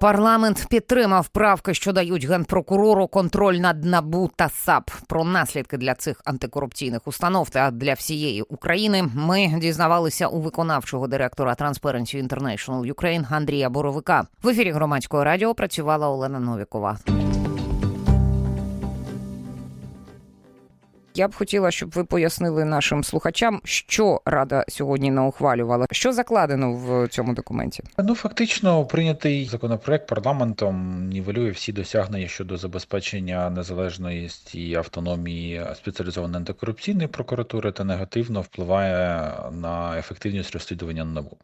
Парламент підтримав правки, що дають генпрокурору контроль над НАБУ та САП. Про наслідки для цих антикорупційних установ та для всієї України ми дізнавалися у виконавчого директора Transparency International Ukraine Андрія Боровика. В ефірі громадського радіо працювала Олена Новікова. Я б хотіла, щоб ви пояснили нашим слухачам, що рада сьогодні наухвалювала, що закладено в цьому документі. Ну, фактично, прийнятий законопроект парламентом нівелює всі досягнення щодо забезпечення незалежності і автономії спеціалізованої антикорупційної прокуратури та негативно впливає на ефективність розслідування НАБУ.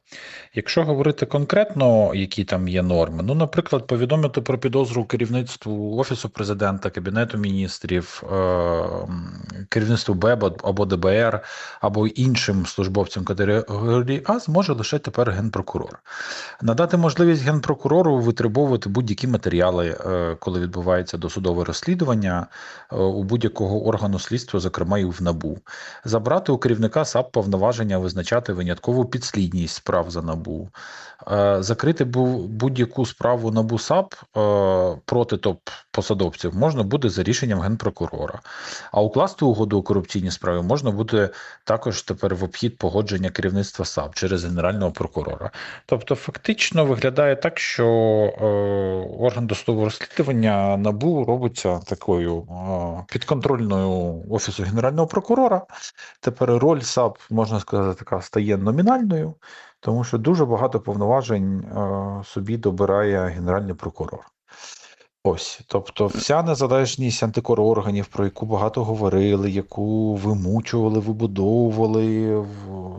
Якщо говорити конкретно, які там є норми, ну, наприклад, повідомити про підозру керівництву офісу президента, кабінету міністрів, е- керівництву БЕБ або ДБР, або іншим службовцям категорії А зможе лише тепер генпрокурор. Надати можливість генпрокурору витребовувати будь-які матеріали, е, коли відбувається досудове розслідування е, у будь-якого органу слідства, зокрема і в НАБУ, забрати у керівника САП повноваження визначати виняткову підслідність справ за НАБУ, е, закрити будь-яку справу НАБУ САП проти топ-посадовців можна буде за рішенням генпрокурора. А укласти угоду у корупційній справі можна буде також тепер в обхід погодження керівництва САП через генерального прокурора. Тобто, фактично виглядає так, що е, орган досудового розслідування НАБУ робиться такою е, підконтрольною офісу генерального прокурора. Тепер роль САП, можна сказати, така стає номінальною, тому що дуже багато повноважень е, собі добирає генеральний прокурор. Ось, тобто, вся незалежність антикорорганів, про яку багато говорили, яку вимучували, вибудовували,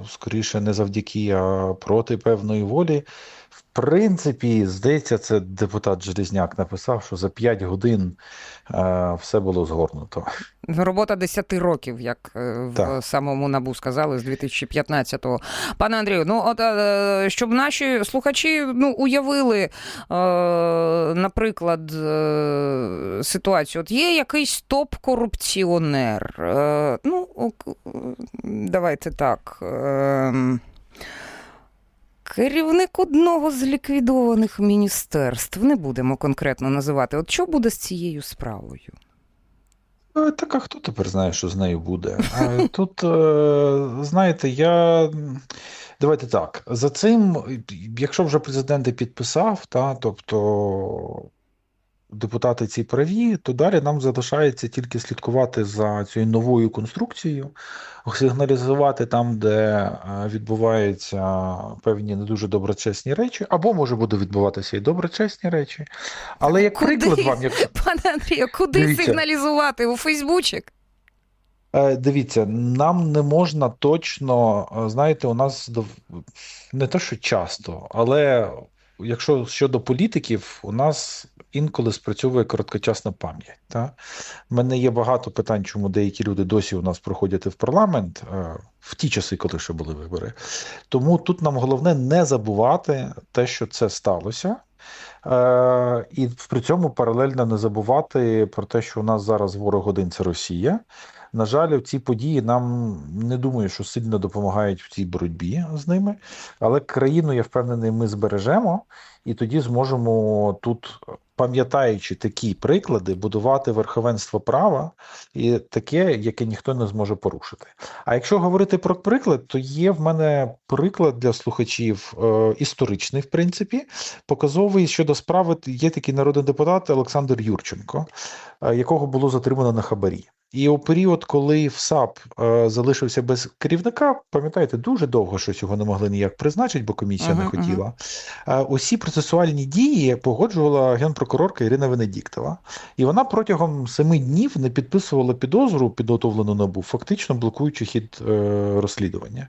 скоріше не завдяки, а проти певної волі. В принципі, здається, це депутат Железняк написав, що за 5 годин е, все було згорнуто. Робота 10 років, як е, в Так. самому набу сказали з 2015-го. Пане Андрію, ну от е, щоб наші слухачі ну уявили, е, наприклад, е, ситуацію. От є якийсь топ-корупціонер. Е, ну давайте так. Е, Керівник одного з ліквідованих міністерств, не будемо конкретно називати. От що буде з цією справою? Е, Так, а хто тепер знає, що з нею буде? Тут, е, знаєте, я. Давайте так. За цим, якщо вже президент і підписав, та, тобто депутати ці праві, то далі нам залишається тільки слідкувати за цією новою конструкцією, сигналізувати там, де е, відбуваються певні не дуже доброчесні речі, або може буде відбуватися і доброчесні речі. Але як Куди? приклад вам, якщо. Пане Андрію, куди Дивіться. сигналізувати? У Фейсбучик? Е, Дивіться, нам не можна точно, е, знаєте, у нас не те, що часто, але якщо щодо політиків, у нас інколи спрацьовує короткочасна пам'ять. Та? У мене є багато питань, чому деякі люди досі у нас проходять в парламент е, в ті часи, коли ще були вибори. Тому тут нам головне не забувати те, що це сталося. Е, і при цьому паралельно не забувати про те, що у нас зараз ворог один це Росія. На жаль, ці події нам не думаю, що сильно допомагають в цій боротьбі з ними. Але країну, я впевнений, ми збережемо, і тоді зможемо тут, пам'ятаючи такі приклади, будувати верховенство права і таке, яке ніхто не зможе порушити. А якщо говорити про приклад, то є в мене приклад для слухачів е, історичний, в принципі, показовий щодо справи. Є такий народний депутат Олександр Юрченко, е, якого було затримано на хабарі. І у період, коли в САП е, залишився без керівника, пам'ятаєте, дуже довго щось його не могли ніяк призначити, бо комісія не Ага, ага. хотіла. Е, усі процесуальні дії погоджувала генпрокурорка Ірина Венедіктова, і вона протягом семи днів не підписувала підозру, підготовлену набу, фактично блокуючи хід е, розслідування.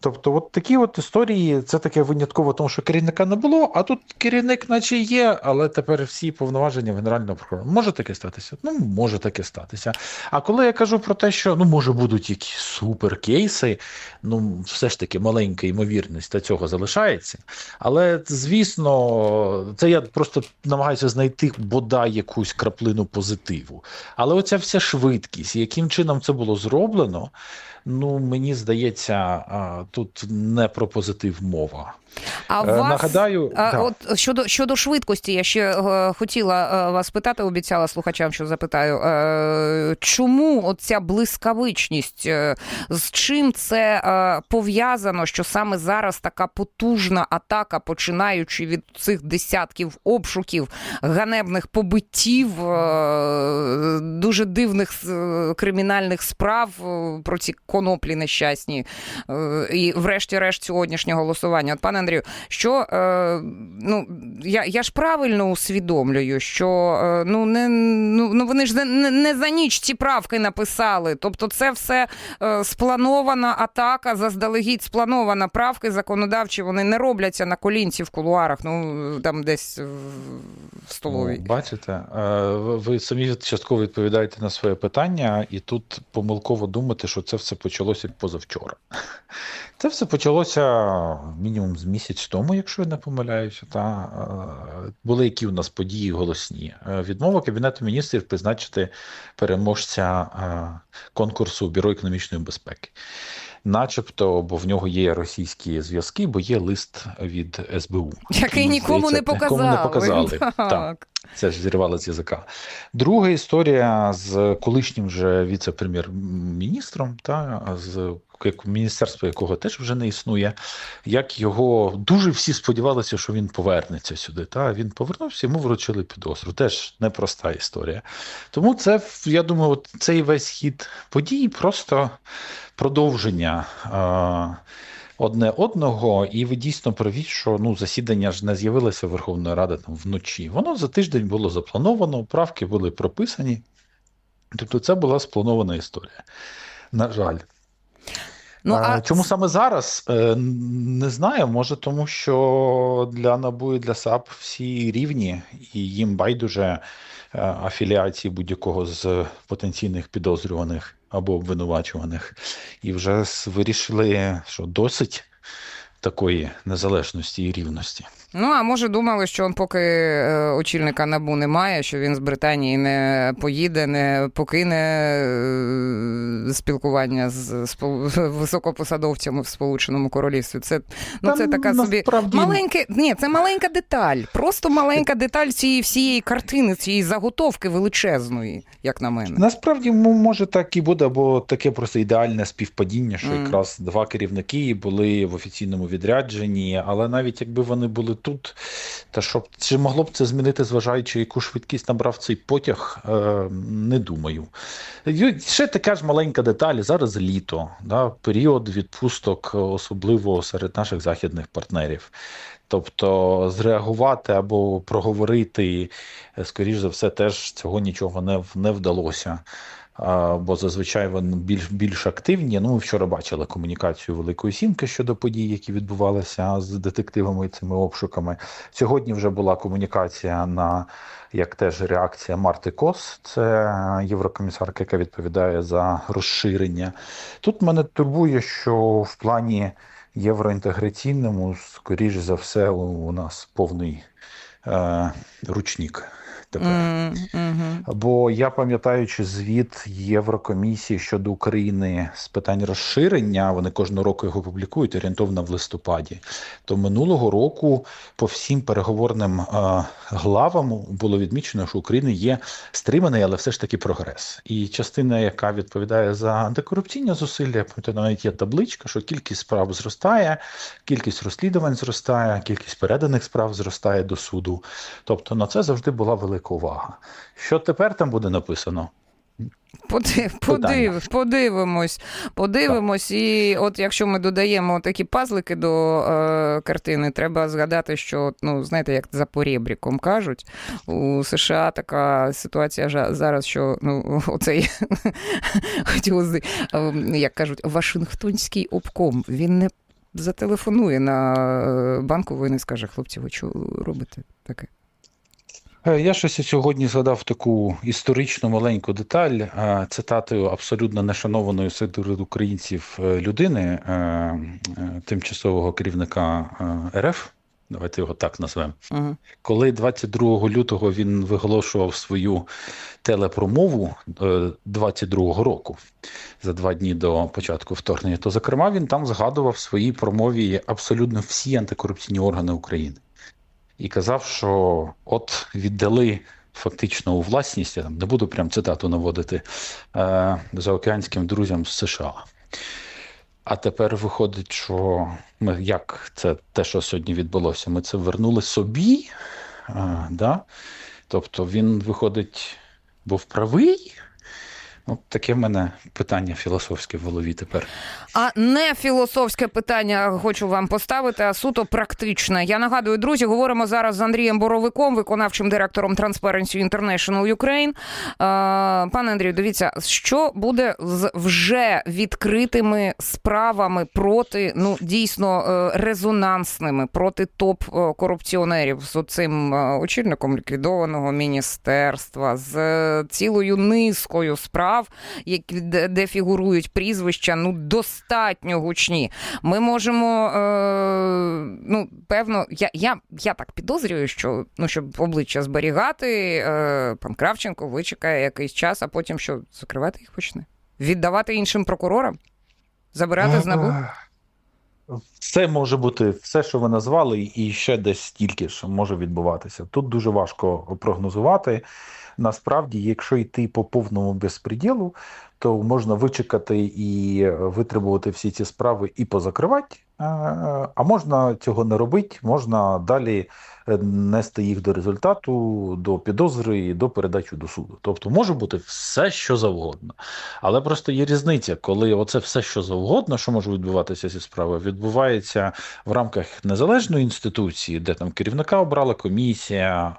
Тобто, от такі от історії, це таке винятково, тому що керівника не було, а тут керівник, наче є, але тепер всі повноваження в генерального прокурора. Може таке статися? Ну, може таке статися. А коли я кажу про те, що ну може будуть якісь суперкейси, ну все ж таки маленька ймовірність до цього залишається. Але звісно, це я просто намагаюся знайти бодай якусь краплину позитиву. Але оця вся швидкість, яким чином це було зроблено, ну мені здається, тут не про позитив мова. А Е, вас Нагадаю, А, да. От щодо щодо швидкості, я ще е, хотіла е, вас питати, обіцяла слухачам, що запитаю. Е, чому от ця блискавичність? Е, з чим це е, пов'язано? Що саме зараз така потужна атака, починаючи від цих десятків обшуків, ганебних побиттів, е, дуже дивних е, кримінальних справ е, про ці коноплі нещасні, е, і врешті-решт сьогоднішнє голосування. От, пане Андрію, що е, ну я, я ж правильно усвідомлюю, що е, ну не ну, ну вони ж не, не за ніч ці правки написали. Тобто, це все е, спланована атака, заздалегідь спланована правки законодавчі. Вони не робляться на колінці в кулуарах, ну там десь в- столовій. Ну, бачите, е, ви самі частково відповідаєте на своє питання, і тут помилково думати, що це все почалося позавчора. Це все почалося мінімум з місяць тому, якщо я не помиляюся. Та е, були які у нас події голосні. Е, Відмова Кабінету міністрів призначити переможця е, конкурсу Бюро економічної безпеки. Начебто, бо в нього є російські зв'язки, бо є лист від СБУ. Який нікому не показали. Нікому не показали. Так. Так. Це ж зірвало з язика. Друга історія з колишнім вже віце-прем'єр-міністром, та з як- міністерство якого теж вже не існує. Як його дуже всі сподівалися, що він повернеться сюди. Та він повернувся, йому вручили підозру. Теж непроста історія. Тому це я думаю, цей весь хід подій просто продовження. Одне одного, і ви дійсно праві, що ну засідання ж не з'явилося Верховної Ради там вночі. Воно за тиждень було заплановано, правки були прописані. Тобто, це була спланована історія. На жаль. Ну, а, а чому саме зараз? Е, Не знаю. Може, тому що для НАБУ і для САП всі рівні, і їм байдуже е, афіліації будь-якого з потенційних підозрюваних або обвинувачуваних. І вже вирішили, що досить такої незалежності і рівності. Ну, а може думали, що он поки е, очільника набу немає, що він з Британії не поїде, не покине е, спілкування з високопосадовцями в Сполученому Королівстві. Це, ну, Та це така собі маленьке. Ні, це маленька деталь. Просто маленька деталь цієї всієї картини, цієї заготовки величезної, як на мене. Насправді, може, так і буде, бо таке просто ідеальне співпадіння, що Мгм. якраз два керівники були в офіційному відрядженні, але навіть якби вони були тут, та щоб чи могло б це змінити, зважаючи, яку швидкість набрав цей потяг, е, не думаю. Ще така ж маленька деталь. Зараз літо, да, період відпусток, особливо серед наших західних партнерів. Тобто зреагувати або проговорити, е, скоріш за все, теж цього нічого не, не вдалося. Бо зазвичай вони більш, більш активні. Ну, ми вчора бачили комунікацію Великої Сімки щодо подій, які відбувалися з детективами і цими обшуками. Сьогодні вже була комунікація на як теж реакція Марти Кос, це єврокомісарка, яка відповідає за розширення. Тут мене турбує, що в плані євроінтеграційному, скоріш за все, у нас повний е, ручник. Тепер. М, мгм. Бо я пам'ятаючи звіт Єврокомісії щодо України з питань розширення, вони кожного року його публікують орієнтовно в листопаді. То минулого року по всім переговорним е, главам було відмічено, що України є стриманий, але все ж таки прогрес. І частина, яка відповідає за антикорупційні зусилля, то навіть є табличка, що кількість справ зростає, кількість розслідувань зростає, кількість переданих справ зростає до суду. Тобто на це завжди була велика увага. Що тепер там буде написано? Поди- Подив, подивимось, подивимось. І от якщо ми додаємо такі пазлики до е, картини, треба згадати, що ну знаєте, як за порєбріком кажуть, у США така ситуація зараз, що ну оцей одіозний, е, як кажуть, Вашингтонський обком. Він не зателефонує на е, банкову і не скаже, хлопці, ви що робите таке? Е, Я щось сьогодні згадав таку історичну маленьку деталь е, цитатою абсолютно нешанованої серед українців е, людини, тимчасового керівника РФ Давайте його так назвемо. Угу. Коли 22 лютого він виголошував свою телепромову е, 22 року за два дні до початку вторгнення, то зокрема він там згадував в своїй промові абсолютно всі антикорупційні органи України і казав, що от віддали фактично у власність, я там не буду прям цитату наводити е, заокеанським друзям з США. А тепер виходить, що ми як це те, що сьогодні відбулося, ми це вернули собі. А, да? Тобто він виходить, був правий. От таке в мене питання філософське в голові тепер. А не філософське питання хочу вам поставити, а суто практичне. Я нагадую, друзі, говоримо зараз з Андрієм Боровиком, виконавчим директором Transparency International Ukraine. Пане Андрію, дивіться, що буде з вже відкритими справами проти ну дійсно е, резонансними проти топ е, корупціонерів з оцим е, очільником ліквідованого міністерства, з цілою низкою справ, які де, де фігурують прізвища, ну достатньо гучні. Ми можемо, е, ну певно, я, я, я так підозрюю, що ну щоб обличчя зберігати, е, пан Кравченко вичекає якийсь час, а потім що закривати їх почне? Віддавати іншим прокурорам? Забирати з набу? Все може бути, все, що ви назвали, і ще десь стільки ж може відбуватися. Тут дуже важко прогнозувати. Насправді, якщо йти по повному безпреділу, то можна вичекати і витребувати всі ці справи і позакривати. е, А можна цього не робити, можна далі нести їх до результату, до підозри до передачі до суду. Тобто може бути все, що завгодно. Але просто є різниця, коли оце все, що завгодно, що може відбуватися зі справою, відбувається в рамках незалежної інституції, де там керівника обрала комісія,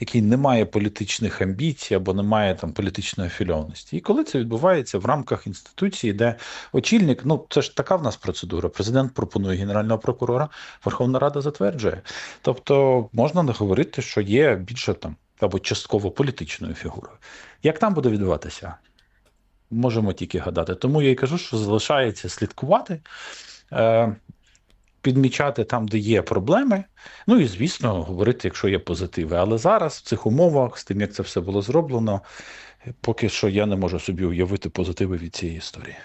який не має політичних амбіцій або не має там політичної афільованості. І коли це відбувається в рамках інституції, де очільник, ну це ж така в нас процедура. Президент пропонує генерального прокурора, Верховна Рада затверджує. Тобто можна не говорити, що є більше там або частково політичною фігурою. Як там буде відбуватися? Можемо тільки гадати. Тому я й кажу, що залишається слідкувати, е, підмічати там, де є проблеми. Ну і звісно, говорити, якщо є позитиви. Але зараз в цих умовах, з тим як це все було зроблено, поки що я не можу собі уявити позитиви від цієї історії.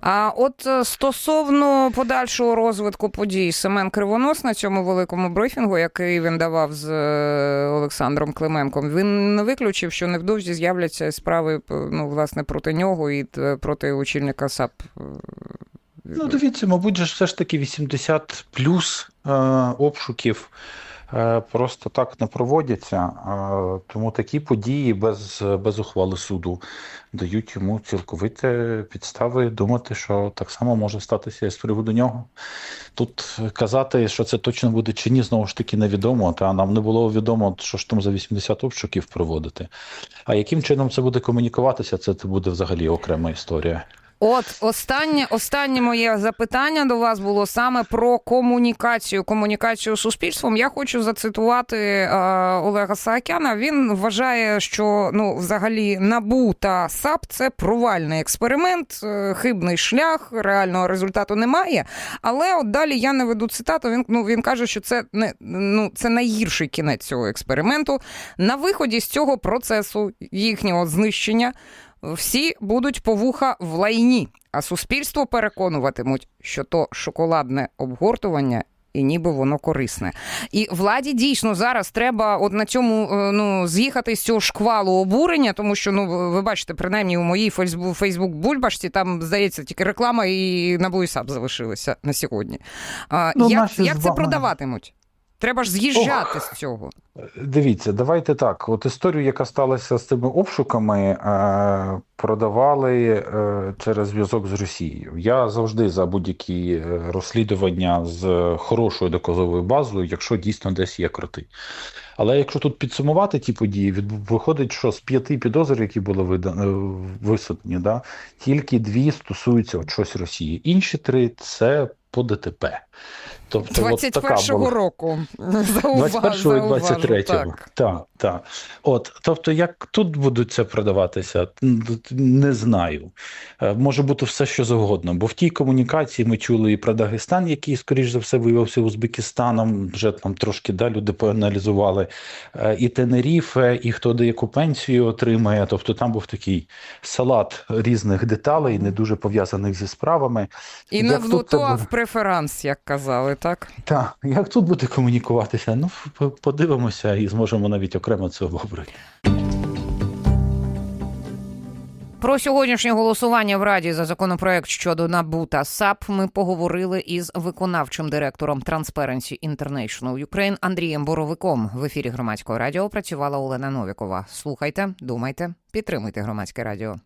А от е, стосовно подальшого розвитку подій, Семен Кривонос на цьому великому брифінгу, який він давав з е, Олександром Клименком, він не виключив, що невдовзі з'являться справи ну, власне проти нього і е, проти очільника САП. Ну, дивіться, мабуть, все ж таки 80 плюс е, обшуків просто так не проводяться. Е, тому такі події без, без ухвали суду дають йому цілковите підстави думати, що так само може статися з приводу нього. Тут казати, що це точно буде чи ні, знову ж таки невідомо. Та нам не було відомо, що ж там за 80 обшуків проводити. А яким чином це буде комунікуватися, це буде взагалі окрема історія. От останнє, останнє моє запитання до вас було саме про комунікацію, комунікацію з суспільством. Я хочу зацитувати е, Олега Саакяна. Він вважає, що ну, взагалі набу та САП це провальний експеримент, е, хибний шлях, реального результату немає. Але от далі я не веду цитату. Він ну він каже, що це не ну це найгірший кінець цього експерименту. На виході з цього процесу їхнього знищення всі будуть по вуха в лайні, а суспільство переконуватимуть, що то шоколадне обгортування. І ніби воно корисне. І владі дійсно зараз треба от на цьому е, ну з'їхати з цього шквалу обурення, тому що ну ви- бачите, принаймні у моїй Фейсбук Фейсбук бульбашці там здається тільки реклама і на САП залишилися на сьогодні. Ну, як як це продаватимуть? Треба ж з'їжджати з цього. Дивіться, давайте так. От історію, яка сталася з цими обшуками, е, продавали е, через зв'язок з Росією. Я завжди за будь-які е, розслідування з хорошою доказовою базою, якщо дійсно десь є кроти. Але якщо тут підсумувати ті події, виходить, що з п'яти підозр, які були висунені, да, тільки дві стосуються от щось Росії. Інші три це по ДТП. Тобто, от така 21-го була. року. Зауваж, 21-го і 23-го. Так. Так, так. От, тобто, як тут будуть це продаватися, не знаю. Е, Може бути все, що завгодно. Бо в тій комунікації ми чули і про Дагестан, який, скоріш за все, виявився Узбекистаном. Вже там трошки да, люди поаналізували. Е, І Тенеріфе, і хто де яку пенсію отримає. Тобто там був такий салат різних деталей, не дуже пов'язаних зі справами. І не Як в преферанс, як казали, так? Так, як тут буде комунікуватися? Ну, подивимося і зможемо навіть окремо це обговорити. Про сьогоднішнє голосування в Раді за законопроект щодо НАБУ та САП ми поговорили із виконавчим директором Transparency International Ukraine Андрієм Боровиком. В ефірі громадського радіо працювала Олена Новікова. Слухайте, думайте, підтримуйте громадське радіо.